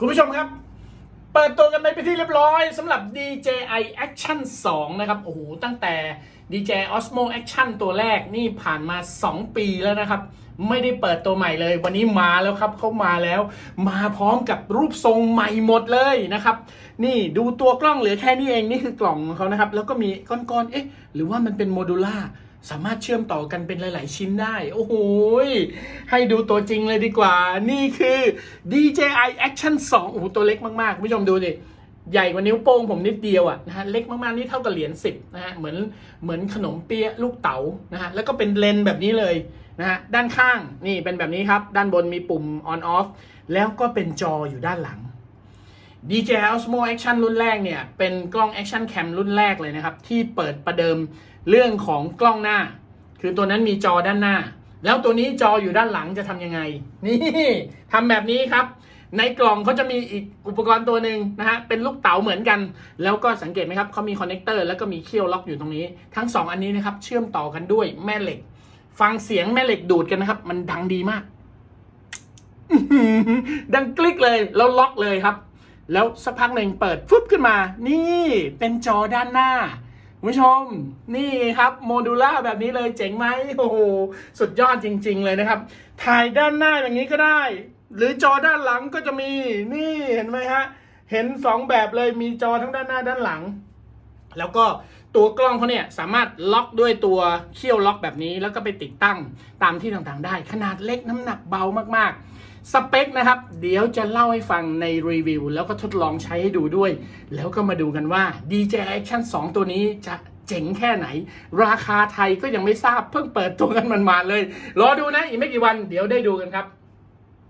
คุณผู้ชมครับ เปิดตัวกันไปเป็นที่เรียบร้อยสำหรับ DJI Action 2 นะครับ โอ้โห ตั้งแต่ DJI Osmo Action ตัวแรกนี่ผ่านมา 2 ปีแล้วนะครับ ไม่ได้เปิดตัวใหม่เลย วันนี้มาแล้วครับเขามาแล้ว มาพร้อมกับรูปทรงใหม่หมดเลยนะครับ นี่ดูตัวกล้องเหลือแค่นี้เองนี่คือกล่องของเขานะครับ แล้วก็มีก้อนๆเอ๊ะ หรือว่ามันเป็นโมดูล่า สามารถเชื่อมต่อกันเป็นหลาย ๆ ชิ้นได้ โอ้โห ให้ดูตัวจริงเลยดีกว่า นี่คือ DJI Action 2 โอ้โห ตัวเล็กมาก ๆ คุณผู้ชมดูดิ ใหญ่กว่านิ้วโป้งผมนิดเดียวอะนะฮะ เล็กมาก ๆ นี่เท่ากับเหรียญ10 นะฮะ เหมือน เหมือนขนมเปี๊ยะลูกเต๋า นะฮะ แล้วก็เป็นเลนส์แบบนี้เลยนะฮะ ด้านข้าง นี่เป็นแบบนี้ครับ ด้านบนมีปุ่ม on off แล้วก็เป็นจออยู่ด้านหลัง DJI Osmo Action รุ่นแรกเนี่ยเป็นกล้อง Action Cam รุ่นแรกเลยนะครับ ที่เปิดประเดิมเรื่องของกล้องหน้า คือตัวนั้นมีจอด้านหน้า แล้วตัวนี้จออยู่ด้านหลังจะทำยังไง นี่ทำแบบนี้ครับ ในกล่องเขาจะมีอีกอุปกรณ์ตัวหนึ่งนะฮะเป็นลูกเต๋าเหมือนกัน แล้วก็สังเกตไหมครับเขามีคอนเนคเตอร์แล้วก็มีเขี้ยวล็อกอยู่ตรงนี้ ทั้งสองอันนี้นะครับเชื่อมต่อกันด้วยแม่เหล็ก ฟังเสียงแม่เหล็กดูดกันนะครับ มันดังดีมากดังคลิกเลยแล้วล็อกเลยครับ แล้วสักพักหนึ่งเปิดฟึบขึ้นมา นี่เป็นจอด้านหน้าคุณผู้ชมนี่ครับโมดูล่าแบบนี้เลยเจ๋งไหมโอ้โหสุดยอดจริง ๆ เลยนะครับ ถ่ายด้านหน้าอย่างนี้ก็ได้ หรือจอด้านหลังก็จะมีนี่เห็นไหมฮะเห็นสองแบบเลยมีจอทั้งด้านหน้าด้านหลัง แล้วก็ ตัวกล้องเขาเนี่ยสามารถล็อกด้วยตัวเขี้ยวล็อกแบบนี้ แล้วก็ไปติดตั้งตามที่ต่างๆได้ ขนาดเล็กน้ำหนักเบามากๆ สเปคนะครับ เดี๋ยวจะเล่าให้ฟังในรีวิว แล้วก็ทดลองใช้ให้ดูด้วย แล้วก็มาดูกันว่า DJI Action 2 ตัวนี้จะเจ๋งแค่ไหน ราคาไทยก็ยังไม่ทราบเพิ่งเปิดตัวกันมันมาเลย รอดูนะอีกไม่กี่วันเดี๋ยวได้ดูกันครับ